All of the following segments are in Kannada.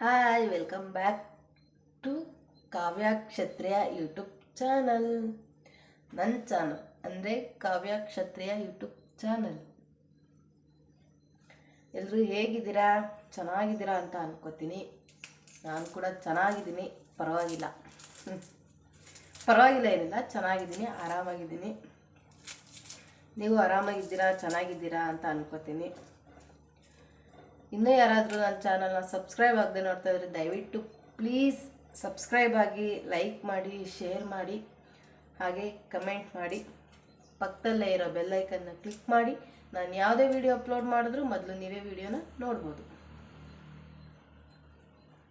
Hi, welcome back to Kavya Kshatriya YouTube channel. ನನ್ನ ಚಾನಲ್ ಅಂದರೆ ಕಾವ್ಯ ಕ್ಷತ್ರಿಯ ಯೂಟ್ಯೂಬ್ ಚಾನಲ್. ಎಲ್ಲರೂ ಹೇಗಿದ್ದೀರಾ? ಚೆನ್ನಾಗಿದ್ದೀರಾ ಅಂತ ಅನ್ಕೋತೀನಿ. ನಾನು ಕೂಡ ಚೆನ್ನಾಗಿದ್ದೀನಿ. ಪರವಾಗಿಲ್ಲ. ಪರವಾಗಿಲ್ಲ ಏನಿಲ್ಲ, ಚೆನ್ನಾಗಿದ್ದೀನಿ, ಆರಾಮಾಗಿದ್ದೀನಿ. ನೀವು ಆರಾಮಾಗಿದ್ದೀರಾ, ಚೆನ್ನಾಗಿದ್ದೀರಾ ಅಂತ ಅನ್ಕೋತೀನಿ. ಇನ್ನೂ ಯಾರಾದರೂ ನನ್ನ ಚಾನಲ್ನ ಸಬ್ಸ್ಕ್ರೈಬ್ ಆಗದೆ ನೋಡ್ತಾ ಇದ್ರೆ ದಯವಿಟ್ಟು ಪ್ಲೀಸ್ ಸಬ್ಸ್ಕ್ರೈಬ್ ಆಗಿ ಲೈಕ್ ಮಾಡಿ, ಶೇರ್ ಮಾಡಿ, ಹಾಗೆ ಕಮೆಂಟ್ ಮಾಡಿ. ಪಕ್ಕದಲ್ಲೇ ಇರೋ ಬೆಲ್ಲೈಕನ್ನ ಕ್ಲಿಕ್ ಮಾಡಿ. ನಾನು ಯಾವುದೇ ವಿಡಿಯೋ ಅಪ್ಲೋಡ್ ಮಾಡಿದ್ರೂ ಮೊದಲು ನೀವೇ ವಿಡಿಯೋನ ನೋಡ್ಬೋದು.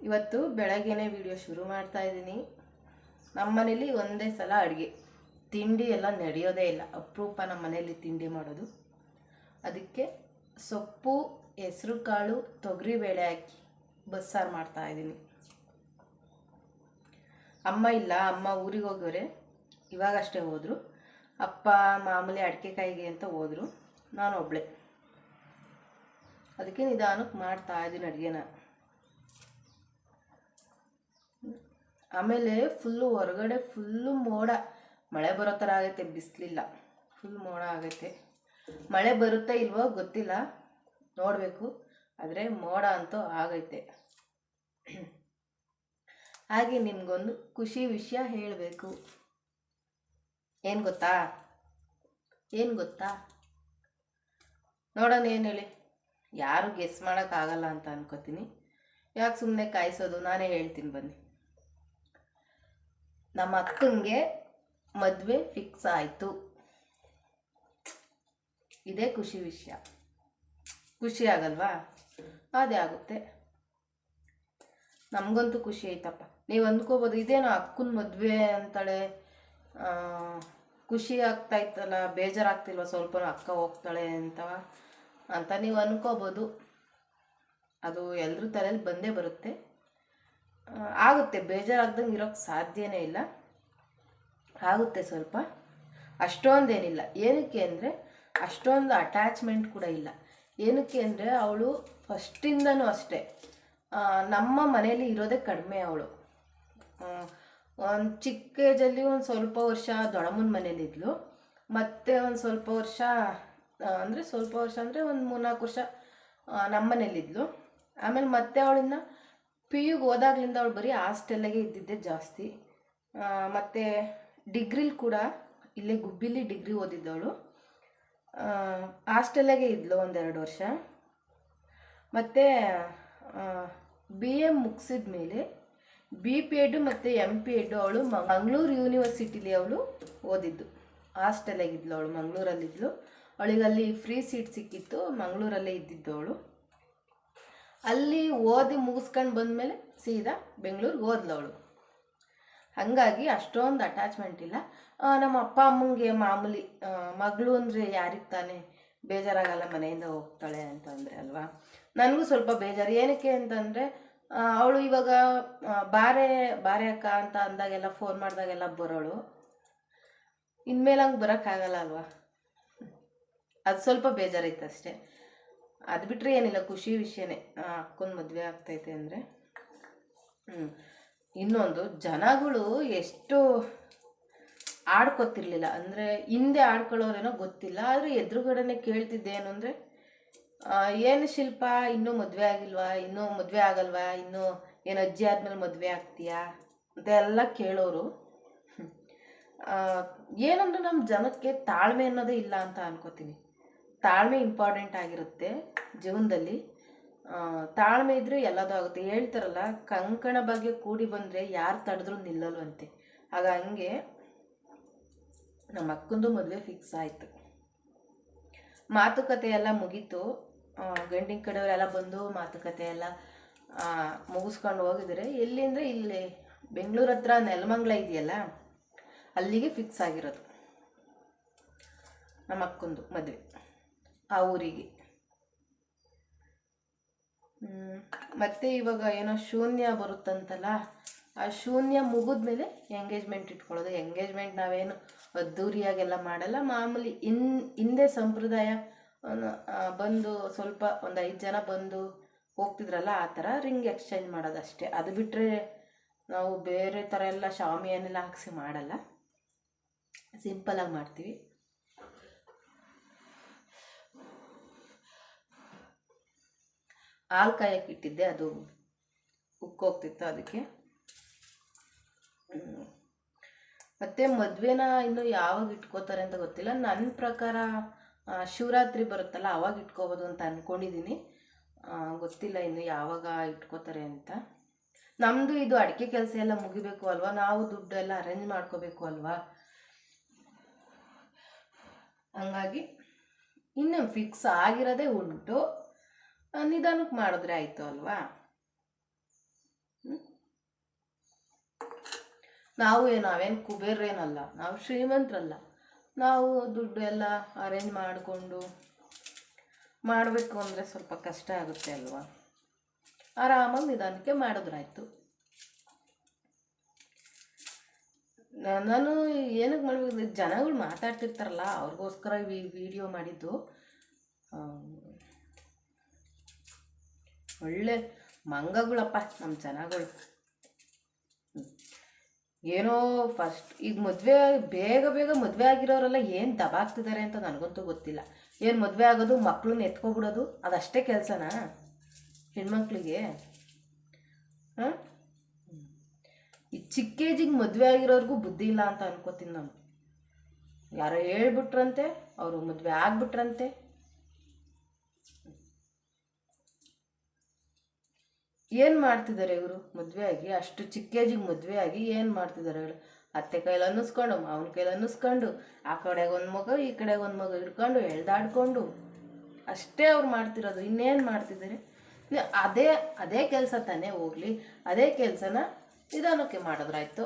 ಇವತ್ತು ಬೆಳಗ್ಗೆನೇ ವಿಡಿಯೋ ಶುರು ಮಾಡ್ತಾ ಇದ್ದೀನಿ. ನಮ್ಮ ಮನೇಲಿ ಒಂದೇ ಸಲ ಅಡುಗೆ. ತಿಂಡಿ ಎಲ್ಲ ನಡೆಯೋದೇ ಇಲ್ಲ. ಅಪರೂಪ ನಮ್ಮ ಮನೆಯಲ್ಲಿ ತಿಂಡಿ ಮಾಡೋದು. ಅದಕ್ಕೆ ಸೊಪ್ಪು ಹೆಸರು ಕಾಳು ತೊಗರಿ ಬೇಳೆ ಹಾಕಿ ಬಸ್ಸಾರು ಮಾಡ್ತಾ ಇದ್ದೀನಿ. ಅಮ್ಮ ಇಲ್ಲ, ಅಮ್ಮ ಊರಿಗೆ ಹೋಗೋರೆ ಇವಾಗಷ್ಟೇ ಹೋದರು. ಅಪ್ಪ, ಮಾಮೂಲಿ ಅಡಿಕೆ ಕಾಯಿಗೆ ಅಂತ ಹೋದರು. ನಾನು ಒಬ್ಳೆ. ಅದಕ್ಕೆ ನಿಧಾನಕ್ಕೆ ಮಾಡ್ತಾ ಇದ್ದೀನಿ ಅಡುಗೆನ. ಆಮೇಲೆ ಫುಲ್ಲು ಹೊರಗಡೆ ಫುಲ್ಲು ಮೋಡ. ಮಳೆ ಬರೋ ಥರ ಆಗೈತೆ, ಬಿಸಿಲಿಲ್ಲ. ಫುಲ್ ಮೋಡ ಆಗೈತೆ. ಮಳೆ ಬರುತ್ತಾ ಇಲ್ವೋ ಗೊತ್ತಿಲ್ಲ. ನೋಡಬೇಕು. ಆದರೆ ಮೋಡ ಅಂತೂ ಆಗೈತೆ. ಹಾಗೆ ನಿಮಗೊಂದು ಖುಷಿ ವಿಷಯ ಹೇಳಬೇಕು. ಏನು ಗೊತ್ತಾ? ಏನು ಗೊತ್ತಾ? ನೋಡೋಣ ಏನು ಹೇಳಿ. ಯಾರು ಗೆಸ್ ಮಾಡೋಕ್ಕಾಗಲ್ಲ ಅಂತ ಅನ್ಕೋತೀನಿ. ಯಾಕೆ ಸುಮ್ಮನೆ ಕಾಯಿಸೋದು? ನಾನೇ ಹೇಳ್ತೀನಿ ಬನ್ನಿ. ನಮ್ಮ ಅಕ್ಕಂಗೆ ಮದುವೆ ಫಿಕ್ಸ್ ಆಯಿತು. ಇದೇ ಖುಷಿ ವಿಷಯ. ಖುಷಿ ಆಗಲ್ವಾ? ಅದೇ ಆಗುತ್ತೆ. ನಮಗಂತೂ ಖುಷಿ ಆಯ್ತಪ್ಪ. ನೀವು ಅಂದ್ಕೋಬೋದು, ಇದೇನೋ ಅಕ್ಕನ ಮದುವೆ ಅಂತಾಳೆ. ಖುಷಿ ಆಗ್ತಾ ಇತ್ತಲ್ಲ, ಬೇಜಾರಾಗ್ತಿಲ್ವ ಸ್ವಲ್ಪ ಅಕ್ಕ ಹೋಗ್ತಾಳೆ ಅಂತ? ಅಂತ ನೀವು ಅಂದ್ಕೋಬೋದು ಅದು ಎಲ್ಲರೂ ತಲೆಯಲ್ಲಿ ಬಂದೇ ಬರುತ್ತೆ. ಆಗುತ್ತೆ. ಬೇಜಾರಾಗ್ದಂಗೆ ಇರೋಕ್ಕೆ ಸಾಧ್ಯನೇ ಇಲ್ಲ. ಆಗುತ್ತೆ ಸ್ವಲ್ಪ. ಅಷ್ಟೊಂದೇನಿಲ್ಲ. ಏನಕ್ಕೆ ಅಂದರೆ, ಅಷ್ಟೊಂದು ಅಟ್ಯಾಚ್ಮೆಂಟ್ ಕೂಡ ಇಲ್ಲ. ಏನಕ್ಕೆ ಅಂದರೆ ಅವಳು ಫಸ್ಟಿಂದನೂ ಅಷ್ಟೇ. ನಮ್ಮ ಮನೆಯಲ್ಲಿ ಇರೋದೇ ಕಡಿಮೆ ಅವಳು. ಒಂದು ಚಿಕ್ಕ ಏಜಲ್ಲಿ ಒಂದು ಸ್ವಲ್ಪ ವರ್ಷ ದೊಡಮ್ಮನ ಮನೇಲಿದ್ಲು ಮತ್ತೆ ಒಂದು ಸ್ವಲ್ಪ ವರ್ಷ ಅಂದರೆ ಸ್ವಲ್ಪ ವರ್ಷ ಅಂದರೆ ಒಂದು ಮೂರ್ನಾಲ್ಕು ವರ್ಷ ನಮ್ಮ ಮನೇಲಿದ್ಲು ಆಮೇಲೆ ಮತ್ತೆ ಅವಳನ್ನ ಪಿ ಯುಗೆ ಹೋದಾಗ್ಲಿಂದ ಅವಳು ಬರೀ ಹಾಸ್ಟೆಲ್ಲಾಗೆ ಇದ್ದಿದ್ದೆ ಜಾಸ್ತಿ. ಮತ್ತೆ ಡಿಗ್ರಿಲಿ ಕೂಡ ಇಲ್ಲೇ ಗುಬ್ಬಿಲಿ ಡಿಗ್ರಿ ಓದಿದ್ದವಳು. ಹಾಸ್ಟೆಲ್ಲಾಗೆ ಇದ್ಲು ಒಂದೆರಡು ವರ್ಷ. ಮತ್ತು ಬಿ ಎ ಮುಗಿಸಿದ ಮೇಲೆ ಬಿ ಪಿ ಎಡ್ಡು ಮತ್ತು ಎಂ ಪಿ ಎಡ್ಡು ಅವಳು ಮಂಗಳೂರು ಯೂನಿವರ್ಸಿಟಿಲಿ ಅವಳು ಓದಿದ್ದು ಹಾಸ್ಟೆಲಾಗಿದ್ಲು ಅವಳು, ಮಂಗಳೂರಲ್ಲಿದ್ಲು. ಅವಳಿಗಲ್ಲಿ ಫ್ರೀ ಸೀಟ್ ಸಿಕ್ಕಿತ್ತು, ಮಂಗಳೂರಲ್ಲೇ ಇದ್ದಿದ್ದು ಅವಳು. ಅಲ್ಲಿ ಓದಿ ಮುಗಿಸ್ಕೊಂಡು ಬಂದಮೇಲೆ ಸೀದಾ ಬೆಂಗಳೂರಿಗೆ ಓದ್ಲು ಅವಳು. ಹಾಗಾಗಿ ಅಷ್ಟೊಂದು ಅಟ್ಯಾಚ್ಮೆಂಟ್ ಇಲ್ಲ. ನಮ್ಮ ಅಪ್ಪ ಅಮ್ಮಂಗೆ ಮಾಮೂಲಿ ಮಗಳು ಅಂದರೆ ಯಾರಿಗೆ ತಾನೇ ಬೇಜಾರಾಗಲ್ಲ ಮನೆಯಿಂದ ಹೋಗ್ತಾಳೆ ಅಂತಂದರೆ ಅಲ್ವಾ? ನನಗೂ ಸ್ವಲ್ಪ ಬೇಜಾರು. ಏನಕ್ಕೆ ಅಂತಂದರೆ ಅವಳು ಇವಾಗ ಬಾರೆ ಬಾರೆ ಅಕ್ಕ ಅಂತ ಅಂದಾಗೆಲ್ಲ ಫೋನ್ ಮಾಡಿದಾಗೆಲ್ಲ ಬರೋಳು. ಇನ್ಮೇಲೆ ಹಂಗೆ ಬರೋಕ್ಕಾಗಲ್ಲ ಅಲ್ವಾ? ಅದು ಸ್ವಲ್ಪ ಬೇಜಾರೈತೆ ಅಷ್ಟೇ. ಅದು ಬಿಟ್ಟರೆ ಏನಿಲ್ಲ, ಖುಷಿ ವಿಷಯನೇ. ಅಕ್ಕನ ಮದುವೆ ಆಗ್ತೈತೆ ಅಂದರೆ. ಹ್ಞೂ ಇನ್ನೊಂದು, ಜನಗಳು ಎಷ್ಟು ಆಡ್ಕೊತಿರ್ಲಿಲ್ಲ. ಅಂದರೆ ಹಿಂದೆ ಆಡ್ಕೊಳ್ಳೋರೇನೋ ಗೊತ್ತಿಲ್ಲ, ಆದರೆ ಎದುರುಗಡೆನೆ ಕೇಳ್ತಿದ್ದೆ ಏನು ಅಂದರೆ ಏನು ಶಿಲ್ಪ, ಇನ್ನೂ ಮದುವೆ ಆಗಿಲ್ವಾ, ಇನ್ನೂ ಮದುವೆ ಆಗಲ್ವಾ, ಇನ್ನೂ ಏನು ಅಜ್ಜಿ ಆದಮೇಲೆ ಮದುವೆ ಆಗ್ತೀಯಾ ಅಂತೆಲ್ಲ ಕೇಳೋರು. ಏನಂದ್ರೆ ನಮ್ಮ ಜನಕ್ಕೆ ತಾಳ್ಮೆ ಅನ್ನೋದೇ ಇಲ್ಲ ಅಂತ ಅನ್ಕೋತೀನಿ. ತಾಳ್ಮೆ ಇಂಪಾರ್ಟೆಂಟ್ ಆಗಿರುತ್ತೆ ಜೀವನದಲ್ಲಿ. ತಾಳ್ಮೆ ಇದ್ರೆ ಎಲ್ಲದೂ ಆಗುತ್ತೆ. ಹೇಳ್ತಾರಲ್ಲ, ಕಂಕಣ ಬಗ್ಗೆ ಕೂಡಿ ಬಂದರೆ ಯಾರು ತಡೆದ್ರೂ ನಿಲ್ಲಲ್ವಂತೆ. ಆಗ ಹಂಗೆ ನಮ್ಮ ಅಕ್ಕಂದು ಮದುವೆ ಫಿಕ್ಸ್ ಆಯಿತು. ಮಾತುಕತೆ ಎಲ್ಲ ಮುಗೀತು. ಗಂಡಿನ ಕಡೆಯವರೆಲ್ಲ ಬಂದು ಮಾತುಕತೆ ಎಲ್ಲ ಮುಗಿಸ್ಕೊಂಡು ಹೋಗಿದ್ರೆ ಎಲ್ಲಿ ಅಂದರೆ ಇಲ್ಲಿ, ಬೆಂಗಳೂರು ಹತ್ರ ನೆಲಮಂಗ್ಲ ಇದೆಯಲ್ಲ, ಅಲ್ಲಿಗೆ ಫಿಕ್ಸ್ ಆಗಿರೋದು. ನಮ್ಮ ಅಕ್ಕಂದು ಮದುವೆ, ಆ ಊರಿಗೆ. ಮತ್ತೆ ಇವಾಗ ಏನೋ ಶೂನ್ಯ ಬರುತ್ತಂತಲ್ಲ, ಆ ಶೂನ್ಯ ಮುಗಿದ್ಮೇಲೆ ಎಂಗೇಜ್ಮೆಂಟ್ ಇಟ್ಕೊಳ್ಳೋದು. ಎಂಗೇಜ್ಮೆಂಟ್ ನಾವೇನು ಅದ್ದೂರಿಯಾಗೆಲ್ಲ ಮಾಡಲ್ಲ. ಮಾಮೂಲಿ ಇನ್, ಹಿಂದೆ ಸಂಪ್ರದಾಯ ಬಂದು ಸ್ವಲ್ಪ ಒಂದು ಐದು ಜನ ಬಂದು ಹೋಗ್ತಿದ್ರಲ್ಲ, ಆ ಥರ ರಿಂಗ್ ಎಕ್ಸ್ಚೇಂಜ್ ಮಾಡೋದಷ್ಟೇ. ಅದು ಬಿಟ್ಟರೆ ನಾವು ಬೇರೆ ಥರ ಎಲ್ಲ ಶಾಮಿಯನ್ನೆಲ್ಲ ಹಾಕಿಸಿ ಮಾಡಲ್ಲ. ಸಿಂಪಲಾಗಿ ಮಾಡ್ತೀವಿ. ಹಾಲು ಕಾಯಕ್ಕೆ ಇಟ್ಟಿದ್ದೆ, ಅದು ಉಕ್ಕೋಗ್ತಿತ್ತು ಅದಕ್ಕೆ. ಮತ್ತು ಮದುವೆನ ಇನ್ನು ಯಾವಾಗ ಇಟ್ಕೋತಾರೆ ಅಂತ ಗೊತ್ತಿಲ್ಲ. ನನ್ನ ಪ್ರಕಾರ ಶಿವರಾತ್ರಿ ಬರುತ್ತಲ್ಲ, ಅವಾಗ ಇಟ್ಕೋಬೋದು ಅಂತ ಅಂದ್ಕೊಂಡಿದ್ದೀನಿ ಗೊತ್ತಿಲ್ಲ ಇನ್ನು ಯಾವಾಗ ಇಟ್ಕೋತಾರೆ ಅಂತ. ನಮ್ಮದು ಇದು ಅಡಿಕೆ ಕೆಲಸ ಎಲ್ಲ ಮುಗಿಬೇಕು ಅಲ್ವಾ? ನಾವು ದುಡ್ಡು ಎಲ್ಲ ಅರೇಂಜ್ ಮಾಡ್ಕೋಬೇಕು ಅಲ್ವಾ? ಹಂಗಾಗಿ ಇನ್ನು ಫಿಕ್ಸ್ ಆಗಿರೋದೇ ಉಂಟು. ನಿಧಾನಕ್ಕೆ ಮಾಡಿದ್ರೆ ಆಯಿತು ಅಲ್ವಾ? ನಾವು ನಾವೇನು ಕುಬೇರೇನಲ್ಲ ನಾವು ಶ್ರೀಮಂತರಲ್ಲ. ನಾವು ದುಡ್ಡು ಎಲ್ಲ ಅರೇಂಜ್ ಮಾಡಿಕೊಂಡು, ಮಾಡಬೇಕು ಅಂದರೆ ಸ್ವಲ್ಪ ಕಷ್ಟ ಆಗುತ್ತೆ ಅಲ್ವಾ? ಆರಾಮಾಗಿ ನಿಧಾನಕ್ಕೆ ಮಾಡಿದ್ರಾಯ್ತು. ನಾನು ಏನಕ್ಕೆ ಮಾಡಬೇಕು, ಜನಗಳು ಮಾತಾಡ್ತಿರ್ತಾರಲ್ಲ, ಅವ್ರಿಗೋಸ್ಕರ ವಿಡಿಯೋ ಮಾಡಿದ್ದು. ಒಳ್ಳೆ ಮಂಗಗಳಪ್ಪ ನಮ್ಮ ಜನಗಳು. ಏನೋ ಫಸ್ಟ್ ಈಗ ಮದುವೆ ಬೇಗ ಬೇಗ ಮದುವೆ ಆಗಿರೋರೆಲ್ಲ ಏನು ದಬಾಗ್ತಿದ್ದಾರೆ ಅಂತ ನನಗಂತೂ ಗೊತ್ತಿಲ್ಲ. ಏನು ಮದುವೆ ಆಗೋದು ಮಕ್ಕಳನ್ನ ಎತ್ಕೊಬಿಡೋದು, ಅದಷ್ಟೇ ಕೆಲಸನಾ? ಹೆಣ್ಮಕ್ಳಿಗೆ? ಹಾಂ? ಈ ಚಿಕ್ಕ ಏಜಿಗೆ ಮದುವೆ ಆಗಿರೋರಿಗೂ ಬುದ್ಧಿ ಇಲ್ಲ ಅಂತ ಅನ್ಕೋತೀನಿ ನಾನು. ಯಾರೋ ಹೇಳ್ಬಿಟ್ರಂತೆ, ಅವರು ಮದುವೆ ಆಗ್ಬಿಟ್ರಂತೆ. ಏನು ಮಾಡ್ತಿದ್ದಾರೆ ಇವರು? ಮದುವೆ ಆಗಿ, ಅಷ್ಟು ಚಿಕ್ಕ ಏಜಿಗೆ ಮದುವೆ ಆಗಿ ಏನು ಮಾಡ್ತಿದ್ದಾರೆ ಹೇಳು? ಅತ್ತೆ ಕೈಲಿ ಅನ್ನಿಸ್ಕೊಂಡು, ಮಾವನ ಕೈಲಿ ಅನ್ನಿಸ್ಕೊಂಡು, ಆ ಕಡೆಗೆ ಒಂದು ಮಗ, ಈ ಕಡೆಗೆ ಒಂದು ಮಗ ಇಟ್ಕೊಂಡು ಎಳ್ದಾಡ್ಕೊಂಡು. ಅಷ್ಟೇ ಅವ್ರು ಮಾಡ್ತಿರೋದು. ಇನ್ನೇನು ಮಾಡ್ತಿದ್ದಾರೆ? ಅದೇ ಅದೇ ಕೆಲಸ ತಾನೇ ಹೋಗಲಿ, ಅದೇ ಕೆಲಸನ ನಿಧಾನಕ್ಕೆ ಮಾಡಿದ್ರಾಯ್ತು.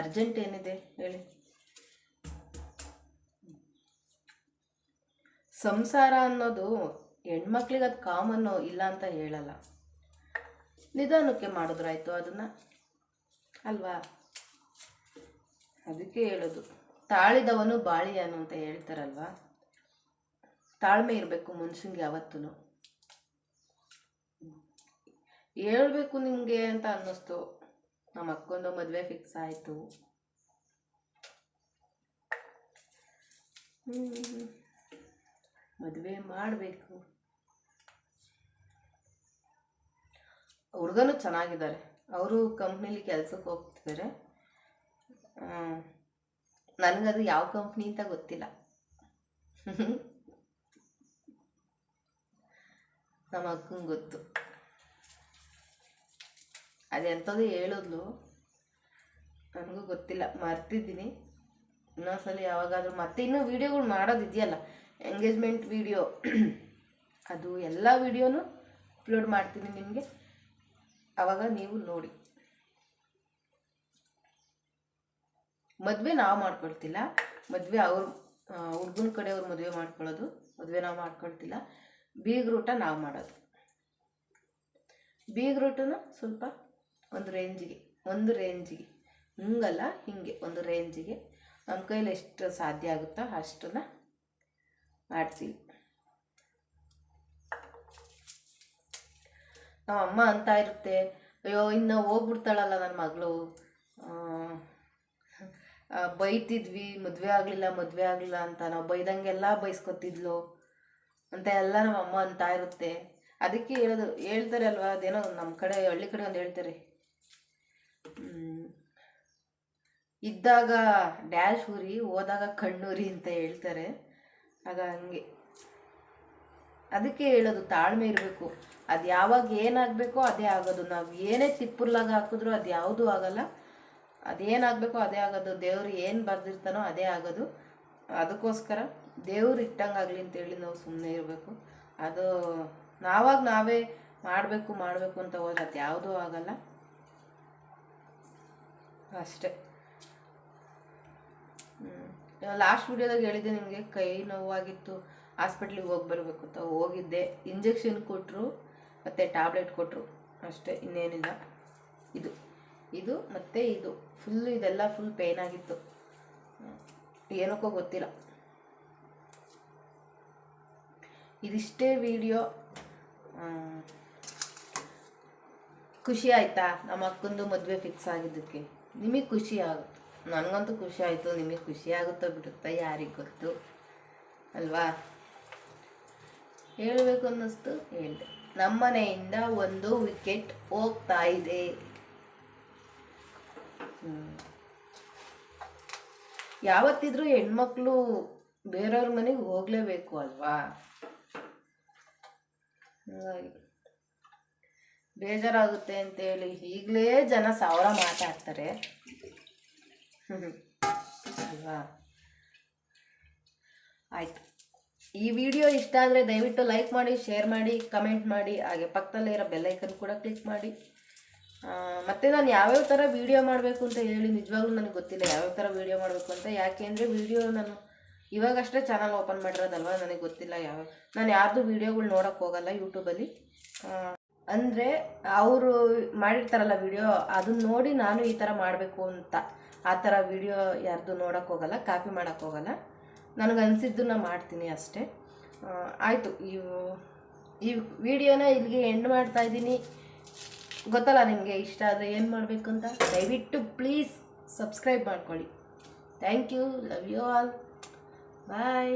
ಅರ್ಜೆಂಟ್ ಏನಿದೆ ಹೇಳಿ? ಸಂಸಾರ ಅನ್ನೋದು ಹೆಣ್ಮಕ್ಳಿಗೆ ಅದು ಕಾಮನ್ನು ಇಲ್ಲ ಅಂತ ಹೇಳಲ್ಲ. ನಿಧಾನಕ್ಕೆ ಮಾಡಿದ್ರಾಯ್ತು ಅದನ್ನು. ಅಲ್ವಾ? ಅದಕ್ಕೆ ಹೇಳೋದು. ತಾಳಿದವನು ಬಾಳಿಯಾನು ಅಂತ ಹೇಳ್ತಾರಲ್ವಾ? ತಾಳ್ಮೆ ಇರಬೇಕು ಮನುಷ್ಯನ್ಗೆ ಯಾವತ್ತೂ ಹೇಳ್ಬೇಕು ನಿಮಗೆ ಅಂತ ಅನ್ನಿಸ್ತು. ನಮ್ಮ ಅಕ್ಕೊಂದು ಮದುವೆ ಫಿಕ್ಸ್ ಆಯಿತು. ಮದುವೆ ಮಾಡಬೇಕು. ಹುಡುಗನು ಚೆನ್ನಾಗಿದ್ದಾರೆ. ಅವರು ಕಂಪ್ನಿಲಿ ಕೆಲಸಕ್ಕೆ ಹೋಗ್ತಿದ್ದಾರೆ. ನನಗದು ಯಾವ ಕಂಪ್ನಿ ಅಂತ ಗೊತ್ತಿಲ್ಲ. ನಮ್ಮ ಅಕ್ಕಂಗೆ ಗೊತ್ತು. ಅದೆಂಥದ್ದು ಹೇಳಿದ್ಲು. ನನಗೂ ಗೊತ್ತಿಲ್ಲ. ಮರ್ತಿದ್ದೀನಿ. ಇನ್ನೊಂದ್ಸಲ ಯಾವಾಗಾದರೂ ಮತ್ತೆ ಇನ್ನೂ ವೀಡಿಯೋಗಳು ಮಾಡೋದಿದೆಯಲ್ಲ. ಎಂಗೇಜ್ಮೆಂಟ್ ವಿಡಿಯೋ ಅದು ಎಲ್ಲ ವಿಡಿಯೋನು ಅಪ್ಲೋಡ್ ಮಾಡ್ತೀನಿ ನಿಮಗೆ. ಆವಾಗ ನೀವು ನೋಡಿ. ಮದುವೆ ನಾವು ಮಾಡ್ಕೊಳ್ತಿಲ್ಲ. ಮದುವೆ ಅವ್ರ ಹುಡ್ಗನ ಕಡೆ ಅವ್ರು ಮದುವೆ ಮಾಡ್ಕೊಳ್ಳೋದು ಮದುವೆ ನಾವು ಮಾಡ್ಕೊಳ್ತಿಲ್ಲ. ಬೀಗ್ರೂಟ ನಾವು ಮಾಡೋದು. ಬೀಗ್ರೂಟನ ಸ್ವಲ್ಪ ಒಂದು ರೇಂಜಿಗೆ ಒಂದು ರೇಂಜಿಗೆ ಹಿಂಗಲ್ಲ, ಹಿಂಗೆ ಒಂದು ರೇಂಜಿಗೆ ನಮ್ಮ ಕೈಯಲ್ಲಿ ಎಷ್ಟು ಸಾಧ್ಯ ಆಗುತ್ತೋ ಅಷ್ಟನ್ನ ಮಾಡ್ತೀವಿ ನಮ್ಮ ಅಮ್ಮ ಅಂತ ಇರುತ್ತೆ. ಅಯ್ಯೋ, ಇನ್ನು ಹೋಗ್ಬಿಡ್ತಾಳಲ್ಲ ನನ್ನ ಮಗಳು. ಬೈತಿದ್ವಿ, ಮದುವೆ ಆಗಲಿಲ್ಲ ಮದುವೆ ಆಗಲಿಲ್ಲ ಅಂತ. ನಾವು ಬೈದಂಗೆಲ್ಲ ಬೈಸ್ಕೊತಿದ್ಲು ಅಂತ ಎಲ್ಲ ನಮ್ಮ ಅಮ್ಮ ಅಂತ ಇರುತ್ತೆ. ಅದಕ್ಕೆ ಹೇಳೋದು, ಹೇಳ್ತಾರೆ ಅಲ್ವಾ? ಅದೇನೋ ನಮ್ಮ ಕಡೆ, ಹಳ್ಳಿ ಕಡೆ ಒಂದು ಹೇಳ್ತಾರೆ. ಇದ್ದಾಗ ಡ್ಯಾಶ್ ಉರಿ, ಹೋದಾಗ ಕಣ್ಣುರಿ ಅಂತ ಹೇಳ್ತಾರೆ. ಆಗ ಹಂಗೆ. ಅದಕ್ಕೆ ಹೇಳೋದು ತಾಳ್ಮೆ ಇರಬೇಕು. ಅದು ಯಾವಾಗ ಏನಾಗಬೇಕೋ ಅದೇ ಆಗೋದು. ನಾವು ಏನೇ ತಿಪ್ಪುರ್ಲಾಗ ಹಾಕಿದ್ರು ಅದು ಯಾವುದೂ ಆಗಲ್ಲ. ಅದೇನಾಗಬೇಕೋ ಅದೇ ಆಗೋದು. ದೇವ್ರು ಏನು ಬರೆದಿರ್ತಾನೋ ಅದೇ ಆಗೋದು. ಅದಕ್ಕೋಸ್ಕರ ದೇವ್ರು ಇಟ್ಟಂಗಾಗಲಿ ಅಂತೇಳಿ ನಾವು ಸುಮ್ಮನೆ ಇರಬೇಕು. ಅದು ನಾವಾಗ ನಾವೇ ಮಾಡಬೇಕು ಮಾಡಬೇಕು ಅಂತ ಹೋದ್ರೆ ಅದು ಯಾವುದೂ ಆಗಲ್ಲ. ಅಷ್ಟೇ. ಲಾಸ್ಟ್ ವೀಡಿಯೋದಾಗ ಹೇಳಿದ್ದೆ ನಿಮಗೆ, ಕೈ ನೋವಾಗಿತ್ತು ಹಾಸ್ಪಿಟ್ಲಿಗೆ ಹೋಗಿ ಬರಬೇಕು ಅಂತ ಹೋಗಿದ್ದೆ. ಇಂಜೆಕ್ಷನ್ ಕೊಟ್ಟರು ಮತ್ತು ಟ್ಯಾಬ್ಲೆಟ್ ಕೊಟ್ಟರು ಅಷ್ಟೇ, ಇನ್ನೇನಿಲ್ಲ. ಇದು ಇದು ಮತ್ತು ಇದು. ಫುಲ್ ಇದೆಲ್ಲ ಫುಲ್ ಪೇಯ್ನ್ ಆಗಿತ್ತು. ಏನಕ್ಕೋ ಗೊತ್ತಿಲ್ಲ. ಇದಿಷ್ಟೇ ವಿಡಿಯೋ ಖುಷಿ ಆಯ್ತಾ? ನಮ್ಮ ಅಕ್ಕಂದು ಮದುವೆ ಫಿಕ್ಸ್ ಆಗಿದ್ದಕ್ಕೆ. ನಿಮಗೆ ಖುಷಿ ಆಗುತ್ತೆ ನನಗಂತೂ ಖುಷಿ ಆಯಿತು, ನಿಮಗೆ ಖುಷಿ ಆಗುತ್ತೋ ಬಿಡುತ್ತಾ ಯಾರಿಗೆ ಗೊತ್ತು? ಅಲ್ವಾ? ಹೇಳಬೇಕು ಅನ್ನಿಸ್ತು, ಹೇಳಿದೆ. ನಮ್ಮನೆಯಿಂದ ಒಂದು ವಿಕೆಟ್ ಹೋಗ್ತಾ ಇದೆ. ಯಾವತ್ತಿದ್ರು ಹೆಣ್ಮಕ್ಳು ಬೇರೆಯವ್ರ ಮನೆಗೆ ಹೋಗ್ಲೇಬೇಕು ಅಲ್ವಾ? ಬೇಜಾರಾಗುತ್ತೆ ಅಂತೇಳಿ ಈಗಲೇ ಜನ ಸಾವಿರ ಮಾತಾಡ್ತಾರೆ. ಅಲ್ವಾ? ಆಯ್ತು. ಈ ವಿಡಿಯೋ ಇಷ್ಟ ಆದರೆ ದಯವಿಟ್ಟು ಲೈಕ್ ಮಾಡಿ, ಶೇರ್ ಮಾಡಿ, ಕಮೆಂಟ್ ಮಾಡಿ, ಹಾಗೆ ಪಕ್ಕದಲ್ಲೇ ಇರೋ ಬೆಲ್ಲೈಕನ್ ಕೂಡ ಕ್ಲಿಕ್ ಮಾಡಿ. ಮತ್ತೆ ನಾನು ಯಾವ್ಯಾವ ಥರ ವಿಡಿಯೋ ಮಾಡಬೇಕು ಅಂತ ಹೇಳಿ ನಿಜವಾಗ್ಲೂ ನನಗೆ ಗೊತ್ತಿಲ್ಲ ಯಾವ್ಯಾವ ಥರ ವಿಡಿಯೋ ಮಾಡಬೇಕು ಅಂತ. ಯಾಕೆ ಅಂದರೆ ವಿಡಿಯೋ ನಾನು ಇವಾಗಷ್ಟೇ ಚಾನಲ್ ಓಪನ್ ಮಾಡಿರೋದಲ್ವ ನನಗೆ ಗೊತ್ತಿಲ್ಲ ಯಾವ, ನಾನು ಯಾರ್ದು ವಿಡಿಯೋಗಳು ನೋಡೋಕ್ಕೆ ಹೋಗಲ್ಲ ಯೂಟ್ಯೂಬಲ್ಲಿ. ಅಂದರೆ ಅವರು ಮಾಡಿರ್ತಾರಲ್ಲ ವಿಡಿಯೋ ಅದನ್ನ ನೋಡಿ ನಾನು ಈ ಥರ ಮಾಡಬೇಕು ಅಂತ. ಆ ಥರ ವಿಡಿಯೋ ಯಾರ್ದು ನೋಡೋಕ್ಕೆ ಹೋಗಲ್ಲ ಕಾಪಿ ಮಾಡೋಕ್ಕೆ ಹೋಗಲ್ಲ. ನನಗೆ ಅನಿಸಿದ್ದನ್ನ ಮಾಡ್ತೀನಿ ಅಷ್ಟೇ. ಆಯಿತು, ಈ ಈ ವಿಡಿಯೋನ ಇಲ್ಲಿಗೆ ಎಂಡ್ ಮಾಡ್ತಾ ಇದ್ದೀನಿ. ಗೊತ್ತಲ್ಲ ನಿಮಗೆ ಇಷ್ಟ ಆದರೆ ಏನು ಮಾಡಬೇಕು ಅಂತ? ದಯವಿಟ್ಟು ಪ್ಲೀಸ್ ಸಬ್ಸ್ಕ್ರೈಬ್ ಮಾಡ್ಕೊಳ್ಳಿ. Thank you love you all bye